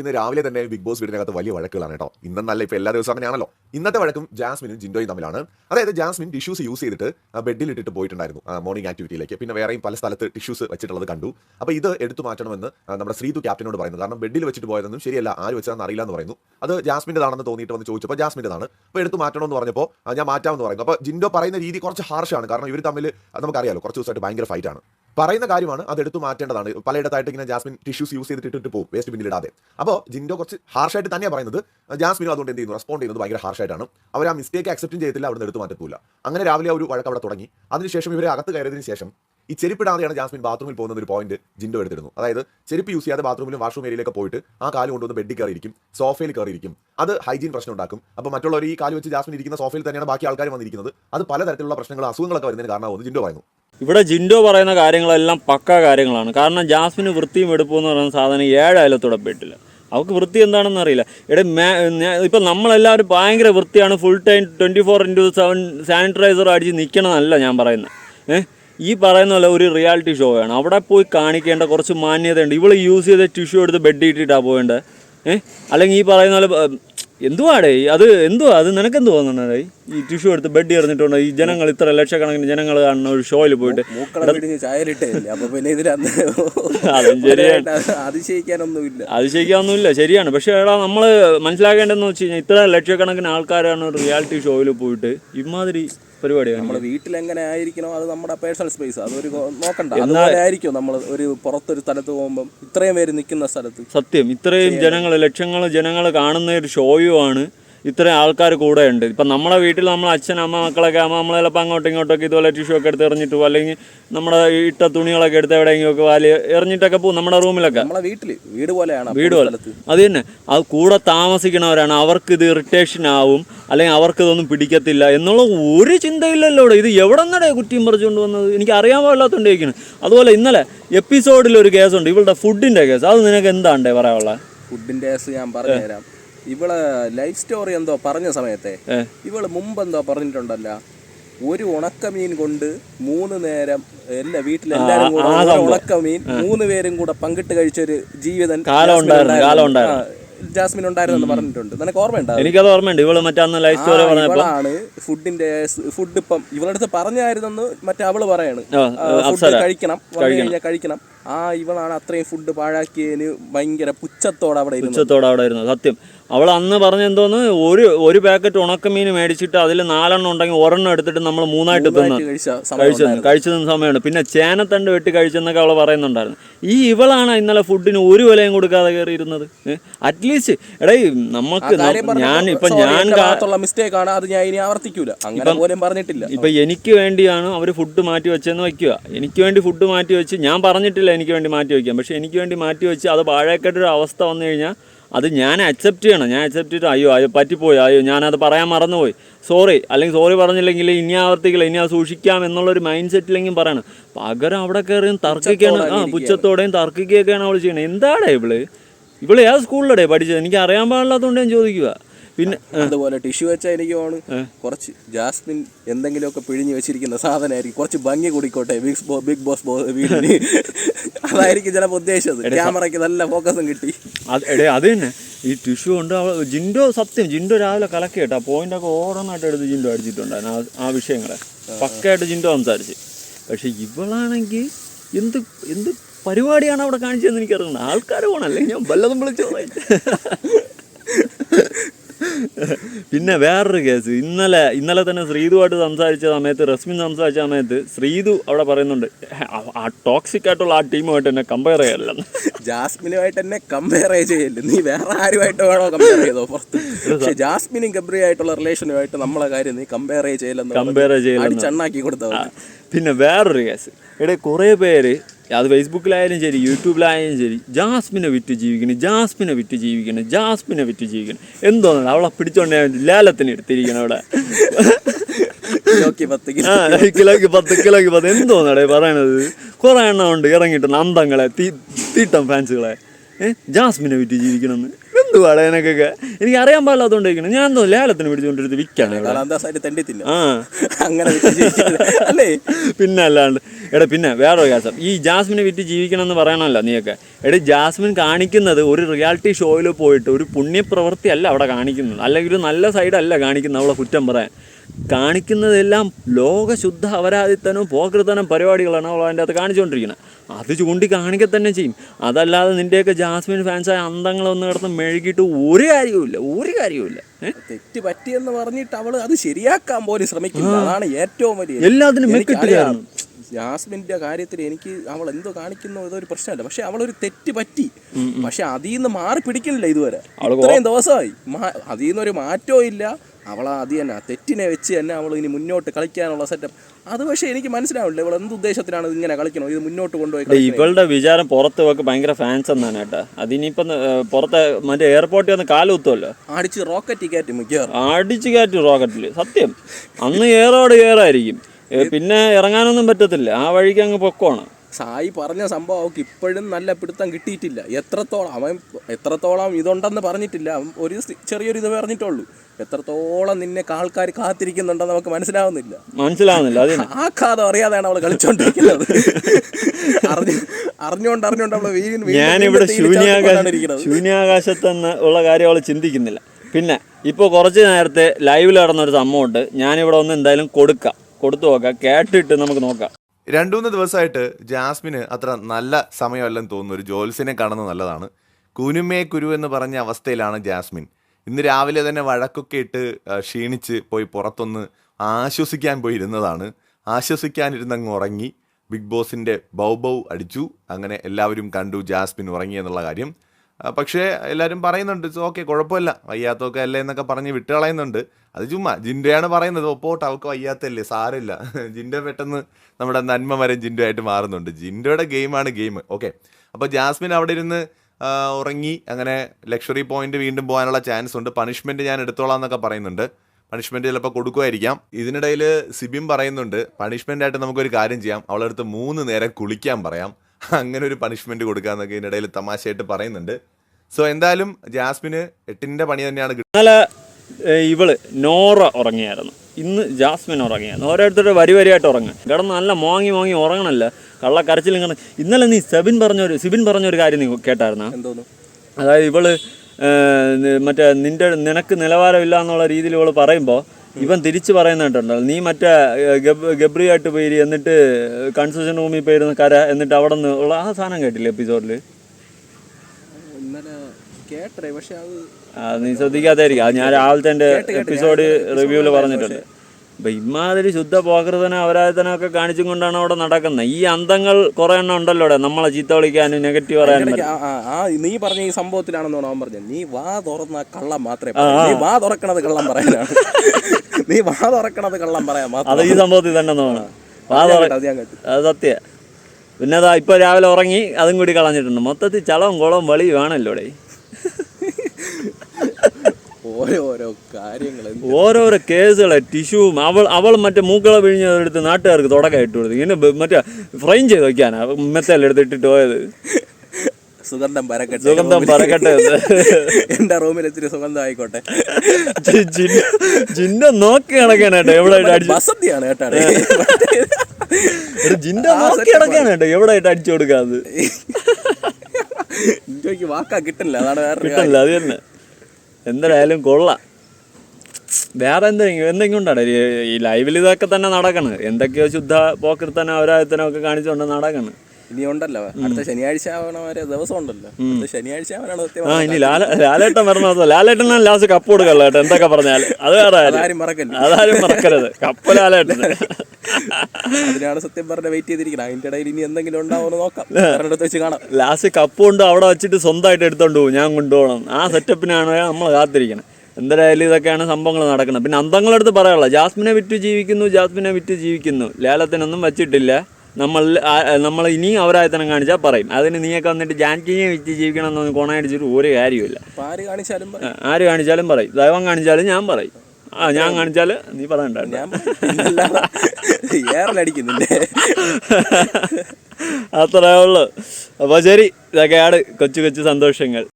ഇന്ന് രാവിലെ തന്നെ ബിഗ് ബോസ് വീടിനകത്ത് വലിയ വഴക്കുകളാണ് കേട്ടോ. ഇന്നല്ല ഇപ്പോൾ എല്ലാ ദിവസവും അങ്ങനെയാണല്ലോ. ഇന്നത്തെ വഴക്കും ജാസ്മിനും ജിൻഡോയും തമ്മിലാണ്. അതായത് ജാസ്മിൻ ടിഷ്യൂസ് യൂസ് ചെയ്തിട്ട് ബെഡിൽ ഇട്ടിട്ട് പോയിട്ടുണ്ടായിരുന്നു മോർണിംഗ് ആക്ടിവിറ്റിയിലേക്ക് പിന്നെ വേറെയും പല സ്ഥലത്ത് ടിഷ്യൂസ് വെച്ചിട്ടുള്ളത് കണ്ടു. അപ്പോൾ ഇത് എടുത്തു മാറ്റണമെന്ന് നമ്മുടെ ശ്രീതു ക്യാപ്റ്റനോട് പറയുന്നു. കാരണം ബെഡിൽ വെച്ചിട്ട് പോയതൊന്നും ശരിയല്ല ആര് വെച്ചതെന്ന് അറിയില്ല എന്ന് പറയുന്നു. അത് ജാസ്മിന്റെതാണെന്ന് തോന്നിയിട്ട് വന്ന് ചോദിച്ചപ്പോൾ ജാസ്മിന്റെതാണ്. അപ്പോൾ എടുത്തു മാറ്റണമെന്ന് പറഞ്ഞപ്പോൾ ഞാൻ മാറ്റാമെന്ന് പറയുന്നു. അപ്പോൾ ജിൻഡോ പറയുന്ന രീതി കുറച്ച് ഹാർഷാണ് കാരണം ഇവർ തമ്മിൽ നമുക്കറിയാലോ കുറച്ച് ദിവസമായിട്ട് ഭയങ്കര ഫൈറ്റാണ് പറയുന്ന കാര്യമാണ് അത് എടുത്തു മാറ്റേണ്ടതാണ്. പലയിടത്തായിട്ട് ഇങ്ങനെ ജാസ്മിൻ ടിഷ്യൂസ് യൂസ് ചെയ്തിട്ടിട്ട് പോകും വേസ്റ്റ് ബിന്നിലിടാതെ അപ്പോൾ ജിൻഡോ കുറച്ച് ഹാർഷായിട്ട് തന്നെയാണ് പറയുന്നത്. ജാസ്മിനും അതുകൊണ്ട് എന്ത് ചെയ്യുന്നു? റെസ്പോണ്ട് ചെയ്യുന്നത് ഭയങ്കര ഹാർഷായിട്ടാണ് അവർ ആ മിസ്റ്റേക്ക് അക്സെപ്റ്റും ചെയ്തില്ല അവിടെ എടുത്തു മാറ്റത്തില്ല അങ്ങനെ രാവിലെ ഒരു വഴക്ക് അവിടെ തുടങ്ങി. അതിനുശേഷം ഇവരെ അകത്ത് കയറിയതിന് ശേഷം ഈ ചെരുപ്പിടാതെയാണ് ജാസ്മിൻ ബാത്റൂമിൽ പോകുന്ന ഒരു പോയിന്റ് ജിൻഡോ എടുത്തിരുന്നു അതായത് ചെരുപ്പ് യൂസ് ചെയ്യാതെ ബാത്റൂമിലും വാഷ്റൂം ഏരിയയിലൊക്കെ പോയിട്ട് ആ കാൽ കൊണ്ടുവന്ന് ബെഡിൽ കയറിയിരിക്കും സോഫയിൽ കയറിയിരിക്കും. അത് ഹൈജീൻ പ്രശ്നം ഉണ്ടാക്കും. അപ്പോൾ മറ്റുള്ളവർ ഈ കാൽ വെച്ച് ജാസ്മിൻ ഇരിക്കുന്ന സോഫയിൽ തന്നെയാണ് ബാക്കി ആൾക്കാർ വന്നിരിക്കുന്നത്. അത് പലതരത്തിലുള്ള പ്രശ്നങ്ങൾ അസുഖങ്ങളൊക്കെ വരുന്നതിന് കാരണമാകുന്നു ജിൻഡോ പറയുന്നു. ഇവിടെ ജിൻഡോ പറയുന്ന കാര്യങ്ങളെല്ലാം പക്ക കാര്യങ്ങളാണ്. കാരണം ജാസ്മിന് വൃത്തിയും എടുപ്പും എന്ന് പറയുന്ന സാധനം ഏഴായാലും അയലത്തൂടെ പെട്ടില്ല. അവൾക്ക് വൃത്തി എന്താണെന്ന് അറിയില്ല. ഇവിടെ ഇപ്പം നമ്മളെല്ലാവരും ഭയങ്കര വൃത്തിയാണ്. Full time twenty four into seven sanitiser അടിച്ച് നിൽക്കണമെന്നല്ല ഞാൻ പറയുന്നത് ഏഹ് ഈ പറയുന്ന പോലെ ഒരു റിയാലിറ്റി ഷോ ആണ് അവിടെ പോയി കാണിക്കേണ്ട കുറച്ച് മാന്യതയുണ്ട്. ഇവൾ യൂസ് ചെയ്ത ടിഷ്യൂ എടുത്ത് ബെഡ് ഇട്ടിട്ടാണ് പോകേണ്ടത് ഏഹ് അല്ലെങ്കിൽ ഈ പറയുന്ന പോലെ എന്തുവാടേ? അത് എന്തുവാ? അത് നിനക്ക് എന്ത് തോന്നുന്നത്? ഈ ടിഷ്യൂ എടുത്ത് ബെഡ് എറിഞ്ഞിട്ടുണ്ട് ഈ ജനങ്ങൾ ഇത്ര ലക്ഷക്കണക്കിന് ജനങ്ങൾ കാണുന്ന ഒരു ഷോയിൽ പോയിട്ട് അതിശയിക്കാനൊന്നുമില്ല. ശരിയാണ്. പക്ഷെ എടാ നമ്മൾ മനസ്സിലാക്കേണ്ടതെന്ന് വെച്ച് കഴിഞ്ഞാൽ ഇത്ര ലക്ഷക്കണക്കിന് ആൾക്കാരാണ് ഒരു റിയാലിറ്റി ഷോയിൽ പോയിട്ട്. ഇമാതിരി പരിപാടിയാണ്. നമ്മൾ വീട്ടിൽ എങ്ങനെ ആയിരിക്കണോ അത് നമ്മുടെ പേഴ്സണൽ സ്പേസ് അതൊരു നോക്കണ്ട. അതുപോലെ ആയിരിക്കും നമ്മൾ ഒരു പുറത്തൊരു സ്ഥലത്ത് പോകുമ്പോൾ ഇത്രയും പേര് നിൽക്കുന്ന സ്ഥലത്ത്. സത്യം. ഇത്രയും ജനങ്ങൾ ലക്ഷങ്ങൾ ജനങ്ങൾ കാണുന്ന ഒരു ഷോയുമാണ് ഇത്രയും ആൾക്കാർ കൂടെ ഉണ്ട്. ഇപ്പം നമ്മുടെ വീട്ടിൽ നമ്മളെ അച്ഛൻ അമ്മ മക്കളൊക്കെ ആകുമ്പോൾ നമ്മൾ ചിലപ്പോൾ അങ്ങോട്ടും ഇങ്ങോട്ടൊക്കെ ഇതുപോലെ ടിഷ്യൂ ഒക്കെ എടുത്ത് എറിഞ്ഞിട്ട് പോകും അല്ലെങ്കിൽ നമ്മുടെ ഇട്ട തുണികളൊക്കെ എടുത്ത് എവിടെയെങ്കിലും ഒക്കെ വാൽ എറിഞ്ഞിട്ടൊക്കെ പോകും നമ്മുടെ റൂമിലൊക്കെ. നമ്മളെ വീട്ടിൽ വീട് പോലെയാണ് വീട് പോലെ. അത് തന്നെ. അത് കൂടെ താമസിക്കുന്നവരാണ്. അവർക്ക് ഇത് ഇറിറ്റേഷൻ ആവും. അല്ലെങ്കിൽ അവർക്ക് ഇതൊന്നും പിടിക്കത്തില്ല എന്നുള്ള ഒരു ചിന്തയില്ലല്ലോ ഇവിടെ. ഇത് എവിടെ നിന്നടേ കുറ്റിയും പറിച്ചുകൊണ്ട് വന്നത്? എനിക്ക് അറിയാൻ പാടില്ലാത്തതുകൊണ്ട് ചോദിക്കുന്നത് അതുപോലെ ഇന്നലെ എപ്പിസോഡിൽ ഒരു കേസുണ്ട് ഇവളുടെ ഫുഡിന്റെ കേസ് അത് നിനക്ക് എന്താണ്ടേ പറയാനുള്ളത് ഫുഡിന്റെ കേസ് ഞാൻ പറഞ്ഞുതരാം. ഇവൾ ലൈഫ് സ്റ്റോറി എന്തോ പറഞ്ഞ സമയത്തെ. ഇവൾ മുമ്പ് എന്തോ പറഞ്ഞിട്ടുണ്ടല്ല. ഒരു ഉണക്കമീൻ കൊണ്ട് മൂന്ന് നേരം എല്ലാ വീട്ടിലെല്ലാരും കൂടെ ഉണക്കമീൻ മൂന്ന് പേരും കൂടെ പങ്കിട്ട് കഴിച്ചൊരു ജീവിതം ജാസ്മിൻ ഉണ്ടായിരുന്നു, പറഞ്ഞിട്ടുണ്ട്. നിനക്ക് ഓർമ്മയുണ്ടോ? എനിക്കത് ഓർമ്മയുണ്ട്. ഇവൾ മറ്റന്ന് ലൈഫ് സ്റ്റോറി ഇവളാണ് ഫുഡിന്റെ ഫുഡ് ഇപ്പം ഇവളടുത്ത് പറഞ്ഞായിരുന്നു മറ്റേ അവൾ പറയാണ്. ഫുഡ് കഴിക്കണം. കഴിഞ്ഞാൽ കഴിക്കണം. ആ ഇവളാണ് അത്രയും ഫുഡ് പാഴാക്കിയതിന് ഭയങ്കര പുച്ഛത്തോടെ അവിടെ ഇരുന്നു ഉച്ചത്തോടെ അവിടെ ഇരുന്നത്. സത്യം. അവൾ അന്ന് പറഞ്ഞെന്തോന്ന് ഒരു ഒരു പാക്കറ്റ് ഉണക്കമീൻ മേടിച്ചിട്ട് അതിൽ നാലെണ്ണം ഉണ്ടെങ്കിൽ ഒരെണ്ണം എടുത്തിട്ട് നമ്മൾ മൂന്നായിട്ട് തിന്ന്. കഴിച്ച കഴിച്ചു കഴിച്ചത് സമയമാണ് സമയമുണ്ട്. പിന്നെ ചേനത്തണ്ട് വെട്ടി കഴിച്ചെന്നൊക്കെ അവൾ പറയുന്നുണ്ടായിരുന്നു. ഈ ഇവളാണ് ഇന്നലെ ഫുഡിന് ഒരു വിലയും കൊടുക്കാതെ കയറിയിരുന്നത് അറ്റ്ലീസ്റ്റ് എടേ നമുക്ക് ഞാൻ ഇപ്പൊ ഞാൻ മിസ്റ്റേക്ക് ആണ്. അത് ഞാൻ ഇനി ആവർത്തിക്കൂല. അങ്ങനെ പോലും പറഞ്ഞിട്ടില്ല. ഇപ്പൊ എനിക്ക് വേണ്ടിയാണ് അവർ ഫുഡ് മാറ്റി വെച്ചെന്ന് വെക്കുക. എനിക്ക് വേണ്ടി ഫുഡ് മാറ്റി വെച്ച് ഞാൻ പറഞ്ഞിട്ടില്ല എനിക്ക് വേണ്ടി മാറ്റി വയ്ക്കാം. പക്ഷേ എനിക്ക് വേണ്ടി മാറ്റി വെച്ച് അത് വാഴക്കെട്ടൊരു ഒരു അവസ്ഥ വന്നു കഴിഞ്ഞാൽ അത് ഞാൻ അക്സെപ്റ്റ് ചെയ്യണം. ഞാൻ അക്സെപ്റ്റ് ചെയ്തിട്ട് അയ്യോ അയ്യോ പറ്റിപ്പോയി. അയ്യോ ഞാനത് പറയാൻ മറന്നുപോയി. സോറി അല്ലെങ്കിൽ സോറി പറഞ്ഞില്ലെങ്കിൽ ഇനി ആവർത്തിക്കില്ല. ഇനി അത് സൂക്ഷിക്കാം എന്നുള്ളൊരു മൈൻഡ് സെറ്റിലെങ്കിലും പറയണം. പകരം അവിടെ കയറിയും തർക്കിക്കാണ് ആ പുച്ഛത്തോടെയും തർക്കിക്കുകയൊക്കെയാണ് അവൾ ചെയ്യണത് എന്താണ് ഇവൾ? ഇവൾ ഏത് സ്കൂളിലടേ പഠിച്ചത്? എനിക്ക് അറിയാൻ പാടില്ലാത്തതുകൊണ്ട് ഞാൻ ചോദിക്കുക പിന്നെ അതുപോലെ ടിഷ്യൂ വെച്ചാൽ എനിക്ക് തോന്നുന്നു കുറച്ച് ജാസ്മിൻ എന്തെങ്കിലുമൊക്കെ പിഴിഞ്ഞ് വെച്ചിരിക്കുന്ന സാധനമായിരിക്കും. കുറച്ച് ഭംഗി കൂടിക്കോട്ടെ ബിഗ് ബോ ബിഗ് ബോസ് ബോ വീടിന്. അതായിരിക്കും ചിലപ്പോൾ ഉദ്ദേശിച്ചത് ക്യാമറയ്ക്ക് നല്ല ഫോക്കസും കിട്ടി. അത് തന്നെ. ഈ ടിഷ്യൂ കൊണ്ട് ജിൻഡോ സത്യം ജിൻഡോ രാവിലെ കലക്കി കേട്ടോ. പോയിന്റൊക്കെ ഓരോന്നായിട്ട് എടുത്ത് ജിൻഡോ അടിച്ചിട്ടുണ്ടായിരുന്നു ആ വിഷയങ്ങളെ. പക്കയായിട്ട് ജിൻഡോ സംസാരിച്ച്. പക്ഷെ ഇവളാണെങ്കിൽ എന്ത് എന്ത് പരിപാടിയാണ് അവിടെ കാണിച്ചതെന്ന് എനിക്കറിയണം ആൾക്കാർ പോണല്ലേ? ഞാൻ വല്ലതും വിളിച്ചോ പിന്നെ വേറൊരു കേസ്. ഇന്നലെ ഇന്നലെ തന്നെ ശ്രീതുമായിട്ട് സംസാരിച്ച സമയത്ത് റസ്മിൻ സംസാരിച്ച സമയത്ത് ശ്രീതു അവിടെ പറയുന്നുണ്ട് ആ- ടോക്സിക് ആയിട്ടുള്ള ആ ടീമുമായിട്ട് എന്നെ കമ്പയർ ചെയ്യല്ല. ജാസ്മിനുമായിട്ട് എന്നെ കമ്പയർ ചെയ്യല്ല? നീ വേറെ ആരുമായിട്ട് വേണോ കമ്പയർ ചെയ്തോ പുറത്ത്? പക്ഷെ ജാസ്മിനും ഗബ്രി ആയിട്ടുള്ള റിലേഷനുമായിട്ട് നമ്മളെ കാര്യം നീ കമ്പയർ ചെയ്യലെന്ന് കമ്പയർ ചെയ്യലെന്ന് ചണ്ണാക്കി കൊടുത്തോ പിന്നെ വേറൊരു കേസ്. ഇവിടെ കുറേ പേര് അത് ഫേസ്ബുക്കിലായാലും ശരി യൂട്യൂബിലായാലും ശരി ജാസ്മിനെ വിറ്റ് ജീവിക്കണം ജാസ്മിനെ വിറ്റ് ജീവിക്കണം ജാസ്മിനെ വിറ്റ് ജീവിക്കണം. എന്തോന്നാണ്? അവളെ പിടിച്ചോണ്ട് ലാലത്തിന് എടുത്തിരിക്കണം അവിടെ. കിലോക്ക് പത്ത് കിലോക്ക് പത്ത് എന്തോന്നാടേ പറയണത്? കുറേ എണ്ണം ഉണ്ട് ഇറങ്ങിയിട്ടുണ്ട് അന്തങ്ങളെ തീ തീട്ടം ഫാൻസുകളെ ഏഹ് ജാസ്മിനെ വിറ്റ് ജീവിക്കണമെന്ന്. എന്ത് വളയനൊക്കെ. എനിക്ക് അറിയാൻ പാടില്ലാത്തോണ്ടിരിക്കണം ഞാൻ എന്തോ ലേലത്തിന് പിടിച്ചുകൊണ്ടിരുന്ന് വിൽക്കാണ് ആ. അങ്ങനെ അല്ലേ? പിന്നെ അല്ലാണ്ട്. എടാ പിന്നെ വേറൊരു കാര്യം. ഈ ജാസ്മിനെ വിറ്റ് ജീവിക്കണം എന്ന് പറയണമല്ലോ നീയൊക്കെ. എടാ ജാസ്മിൻ കാണിക്കുന്നത് ഒരു റിയാലിറ്റി ഷോയിൽ പോയിട്ട് ഒരു പുണ്യപ്രവൃത്തി അല്ല അവിടെ കാണിക്കുന്നത്. അല്ലെങ്കിൽ ഒരു നല്ല സൈഡല്ല കാണിക്കുന്നത് അവളെ കുറ്റം പറയാൻ. കാണിക്കുന്നതെല്ലാം ലോകശുദ്ധ അപരാധിത്തനും പോകൃതനും പരിപാടികളാണ് അവൾ അതിന്റെ അകത്ത് കാണിച്ചുകൊണ്ടിരിക്കുന്നത്. അത് ചൂണ്ടി കാണിക്കുക തന്നെ ചെയ്യും. അതല്ലാതെ നിന്റെയൊക്കെ ജാസ്മിൻ ഫാൻസായ അന്തങ്ങളൊന്നും കിടന്ന് മെഴുകിയിട്ട് ഒരു കാര്യവുമില്ല ഒരു കാര്യവുമില്ല. തെറ്റ് പറ്റിയെന്ന് പറഞ്ഞിട്ട് അവൾ അത് ശരിയാക്കാൻ പോലും ശ്രമിക്കുന്നതാണ് അതാണ് ഏറ്റവും വലിയ എല്ലാത്തിനും മെക്കിട്ട് എനിക്കറിയാം. കയറണം. ജാസ്മിന്റെ കാര്യത്തിൽ എനിക്ക് അവൾ എന്തോ കാണിക്കുന്നു ഇതൊരു പ്രശ്നമല്ല. പക്ഷെ അവളൊരു തെറ്റ് പറ്റി. പക്ഷെ അതിൽ നിന്ന് മാറി പിടിക്കുന്നില്ല ഇതുവരെ. ഇത്രയും ദിവസമായി. അതിൽ നിന്നൊരു മാറ്റവും ഇല്ല. അവൾ അത് തന്നെ. ആ തെറ്റിനെ വെച്ച് തന്നെ അവൾ ഇനി മുന്നോട്ട് കളിക്കാനുള്ള സെറ്റപ്പ് അത് പക്ഷേ എനിക്ക് മനസ്സിലാവില്ല ഇവൾ എന്ത് ഉദ്ദേശത്തിനാണ് ഇങ്ങനെ കളിക്കണോ ഇത് മുന്നോട്ട് കൊണ്ടുപോയി ഇവളുടെ വിചാരം പുറത്ത് വെക്ക് ഭയങ്കര ഫാൻസ് എന്നാണ് കേട്ടോ. അതിനിപ്പം പുറത്തെ മറ്റേ എയർപോർട്ടിൽ വന്ന് കാലുത്തുമല്ലോ അടിച്ച് റോക്കറ്റ് കയറ്റി മിക്കവാറും അടിച്ചു കയറ്റി റോക്കറ്റിൽ സത്യം. അന്ന് ഏറോട് ഏറായിരിക്കും. പിന്നെ ഇറങ്ങാനൊന്നും പറ്റത്തില്ല. ആ വഴിക്ക് അങ്ങ് പൊക്കമാണ് സായി പറഞ്ഞ സംഭവം അവൾക്ക് ഇപ്പോഴും നല്ല പിടുത്തം കിട്ടിയിട്ടില്ല. എത്രത്തോളം അവൻ എത്രത്തോളം ഇതുണ്ടെന്ന് പറഞ്ഞിട്ടില്ല. അവൻ ഒരു ചെറിയൊരു ഇത് പറഞ്ഞിട്ടുള്ളൂ. എത്രത്തോളം നിന്നെ ആൾക്കാർ കാത്തിരിക്കുന്നുണ്ടെന്ന് നമുക്ക് മനസ്സിലാവുന്നില്ല. മനസ്സിലാവുന്നില്ല ആ കഥ അറിയാതെയാണ് അവൾ കളിച്ചോണ്ടിരിക്കുന്നത്. അറിഞ്ഞു അവൾ വീണ്ടും വീണ്ടും ഞാനിവിടെ. ശൂന്യാകാശത്തെന്ന് ഉള്ള കാര്യം അവൾ ചിന്തിക്കുന്നില്ല. പിന്നെ ഇപ്പോൾ കുറച്ച് നേരത്തെ ലൈവിൽ നടന്നൊരു സംഭവമുണ്ട്. ഞാനിവിടെ ഒന്ന് എന്തായാലും കൊടുക്കാം. കൊടുത്തു നോക്കാം. കേട്ടിട്ട് നമുക്ക് നോക്കാം. രണ്ടുമൂന്ന് ദിവസമായിട്ട് ജാസ്മിന് അത്ര നല്ല സമയമല്ലെന്ന് തോന്നുന്നു. ഒരു ജോൽസിനെ കാണുന്നത് നല്ലതാണ്. കുനുമേ കുരു എന്ന് പറഞ്ഞ അവസ്ഥയിലാണ് ജാസ്മിൻ. ഇന്ന് രാവിലെ തന്നെ വഴക്കൊക്കെ ഇട്ട് ക്ഷീണിച്ച് പോയി പുറത്തൊന്ന് ആശ്വസിക്കാൻ പോയി ഇരുന്നതാണ് ആശ്വസിക്കാനിരുന്നങ്ങ് ഉറങ്ങി. ബിഗ് ബോസിന്റെ ബൗബൗ അടിച്ചു. അങ്ങനെ എല്ലാവരും കണ്ടു ജാസ്മിൻ ഉറങ്ങി എന്നുള്ള കാര്യം. പക്ഷേ എല്ലാവരും പറയുന്നുണ്ട് ഓക്കെ കുഴപ്പമില്ല വയ്യാത്തൊക്കെ അല്ലേ എന്നൊക്കെ പറഞ്ഞ് വിട്ടുകളയുന്നുണ്ട് അത് ചുമ്മാ ജിൻഡയാണ് പറയുന്നത് ഒപ്പോട്ട് അവൾക്ക് വയ്യാത്തല്ലേ സാരമില്ല. ജിന്റെ പെട്ടെന്ന് നമ്മുടെ നന്മ വരെ ജിൻഡോ ആയിട്ട് മാറുന്നുണ്ട്. ജിൻഡോയുടെ ഗെയിമാണ് ഗെയിം. ഓക്കെ അപ്പോൾ ജാസ്മിൻ അവിടെ ഇരുന്ന് ഉറങ്ങി അങ്ങനെ ലക്ഷറി പോയിന്റ് വീണ്ടും പോകാനുള്ള ചാൻസ് ഉണ്ട്. പണിഷ്മെന്റ് ഞാൻ എടുത്തോളാം എന്നൊക്കെ പറയുന്നുണ്ട്. പണിഷ്മെന്റ് ചിലപ്പോൾ കൊടുക്കുമായിരിക്കാം. ഇതിനിടയിൽ സിബിം പറയുന്നുണ്ട് പണിഷ്മെന്റ് ആയിട്ട് നമുക്കൊരു കാര്യം ചെയ്യാം അവളെടുത്ത് മൂന്ന് നേരം കുളിക്കാൻ പറയാം. അങ്ങനെ ഒരു പണിഷ്മെന്റ് കൊടുക്കാന്നൊക്കെ ഇതിനിടയിൽ തമാശയായിട്ട് പറയുന്നുണ്ട്. സോ എന്തായാലും ജാസ്മിന് എട്ടിന്റെ പണി തന്നെയാണ് കിട്ടുന്നത്. ഇന്നലെ ഇവൾ നോറ ഉറങ്ങിയായിരുന്നു. ഇന്ന് ജാസ്മിൻ ഉറങ്ങിയായിരുന്നു. ഓരോരുത്തരുടെ വരി വരിയായിട്ട് ഉറങ്ങുക കിടന്ന് നല്ല മോങ്ങി മോങ്ങി ഉറങ്ങണല്ല. കള്ളക്കരച്ചിലും കിടന്ന്. ഇന്നലെ നീ സെബിൻ പറഞ്ഞൊരു സിബിൻ പറഞ്ഞൊരു കാര്യം നീ കേട്ടായിരുന്നു? എന്തോന്നു? അതായത് ഇവൾ മറ്റേ നിന്റെ നിനക്ക് നിലവാരമില്ല എന്നുള്ള രീതിയിൽ ഇവൾ പറയുമ്പോൾ ഇവൻ തിരിച്ചു പറയുന്നുണ്ടല്ലോ നീ മറ്റേ ഗബ്രിയായിട്ട് പോയി എന്നിട്ട് കൺസ്ട്രക്ഷൻ റൂമിൽ പോയിരുന്ന കര എന്നിട്ട് അവിടെ നിന്ന് ഉള്ള ആ സാധനം കേട്ടില്ല എപ്പിസോഡിൽ നീ ശ്രദ്ധിക്കാത്തായിരിക്കും അത് ഞാൻ രാവിലത്തെ എന്റെ എപ്പിസോഡ് റിവ്യൂവിൽ പറഞ്ഞിട്ടുണ്ട്. അപ്പൊ ഇമാതിരി ശുദ്ധ പോകൃതനെ അവരാധനൊക്കെ കാണിച്ചും കൊണ്ടാണ് അവിടെ നടക്കുന്നത്. ഈ അന്തങ്ങൾ കുറെ എണ്ണം ഉണ്ടല്ലോ നമ്മളെ ചീത്ത വിളിക്കാനും നെഗറ്റീവ് പറയാനും നീ പറഞ്ഞ ഈ സംഭവത്തിലാണെന്നോ അവൻ പറഞ്ഞത്. നീ വാ തുറന്ന കള്ളം മാത്രമേ വാ തുറക്കണത് കള്ളം പറയാനാണ്. നീ വാ തുറക്കണത് കള്ളം പറയാൻ അത് ഈ സംഭവത്തിൽ തന്നെ നോക്കണം വാ തുറ- സത്യ. പിന്നെ അതാ ഇപ്പൊ രാവിലെ ഉറങ്ങി അതും കൂടി കളഞ്ഞിട്ടുണ്ട്. മൊത്തത്തിൽ ചളവും കുളവും വെളി വേണമല്ലോ ഇവിടെ ഓരോരോ കാര്യങ്ങൾ ഓരോരോ കേസുകളെ ടിഷ്യൂവും അവൾ അവൾ മറ്റേ മൂക്കളെ പിഴിഞ്ഞെടുത്ത് നാട്ടുകാർക്ക് തുടക്കം ഇട്ട് കൊടുത്തു. ഇങ്ങനെ മറ്റേ ഫ്രൈം ചെയ്ത് വെക്കാനാ. മെത്തേലെടുത്ത് ഇട്ടിട്ട് പോയത്? സുഗന്ധം പരക്കട്ടെ. സുഗന്ധം. പരക്കട്ടെ എന്റെ റൂമിൽ ഇത്തിരി സുഗന്ധം ആയിക്കോട്ടെ. ജിന്ന നോക്കി കണക്കാണ് കേട്ടോ എവിടെ വസന്തിയാണ് കേട്ടാണ് ജിന്ന നോക്കി നടക്കാണ് കേട്ടോ എവിടെ ആയിട്ട് അടിച്ചു കൊടുക്കാത് എനിക്ക് വാക്കാ കിട്ടില്ല അതാണ് വേറെ കിട്ടില്ല അത് തന്നെ. എന്തായാലും കൊള്ളാം. വേറെ എന്തെങ്കിലും എന്തെങ്കിലും ഉണ്ടാടെ ഈ ലൈവിൽ ഇതൊക്കെ തന്നെ നടക്കണ്. എന്തൊക്കെയോ ശുദ്ധ പോക്കൃത്തനോ അവരായത്തനോ ഒക്കെ കാണിച്ചുകൊണ്ട് നടക്കണ്. ഇനി ഉണ്ടല്ലോ അടുത്ത ശനിയാഴ്ച ആവണ വരെ ദിവസം ഉണ്ടല്ലോ അടുത്ത ശനിയാഴ്ച ആവാനാണ് സത്യം ആ ഇനി ലാല ലാലേട്ടൻ വരണ ദിവസം ലാലേട്ടൻ ലാസ്റ്റ് കപ്പ് കൊടുക്കല്ലോ ഏട്ടൻ എന്തൊക്കെ പറഞ്ഞാൽ അത് വേറെ ആരും മറക്കല്ല? അതാരും മറക്കരുത്. കപ്പ് ലാലേട്ടൻ അതിനാണ് സത്യം പറഞ്ഞ വെയിറ്റ് ചെയ്തിരിക്കണം. അതിന്റെ ഇടയിൽ ഇനി എന്തെങ്കിലും ഉണ്ടാവുമെന്ന് നോക്കാം. അടുത്ത് വെച്ച് കാണാം. ലാസ്റ്റ് കപ്പ് കൊണ്ട് അവിടെ വെച്ചിട്ട് സ്വന്തമായിട്ട് എടുത്തോണ്ട് പോകും. ഞാൻ കൊണ്ടുപോകണം. ആ സെറ്റപ്പിനാണ് നമ്മൾ കാത്തിരിക്കണം. എന്തായാലും ഇതൊക്കെയാണ് സംഭവങ്ങൾ നടക്കുന്നത്. പിന്നെ അന്തങ്ങളെടുത്ത് പറയാനുള്ള ജാസ്മിനെ വിറ്റ് ജീവിക്കുന്നു ജാസ്മിനെ വിറ്റ് ജീവിക്കുന്നു. ലേലത്തിനൊന്നും വെച്ചിട്ടില്ല. നമ്മൾ നമ്മൾ ഇനിയും അവരായത്തനം കാണിച്ചാൽ പറയും. അതിന് നീയൊക്കെ വന്നിട്ട് ജാൻകിനെ വിറ്റ് ജീവിക്കണം എന്നൊന്നും കൊണയടിച്ചിട്ട് ഒരു കാര്യമില്ല ആര് കാണിച്ചാലും പറയും. ആര് കാണിച്ചാലും പറയും. ദൈവം കാണിച്ചാലും ഞാൻ പറയും. ആ ഞാൻ കാണിച്ചാൽ നീ പറയണ്ട കേട്ടോ. ഞാൻ പിന്നല്ലാതെ ഏറലടിക്കും നിന്റെ അത്രേ ഉള്ളു. അപ്പോൾ ശരി ഇതൊക്കെയാണ് കൊച്ചു കൊച്ചു സന്തോഷങ്ങൾ.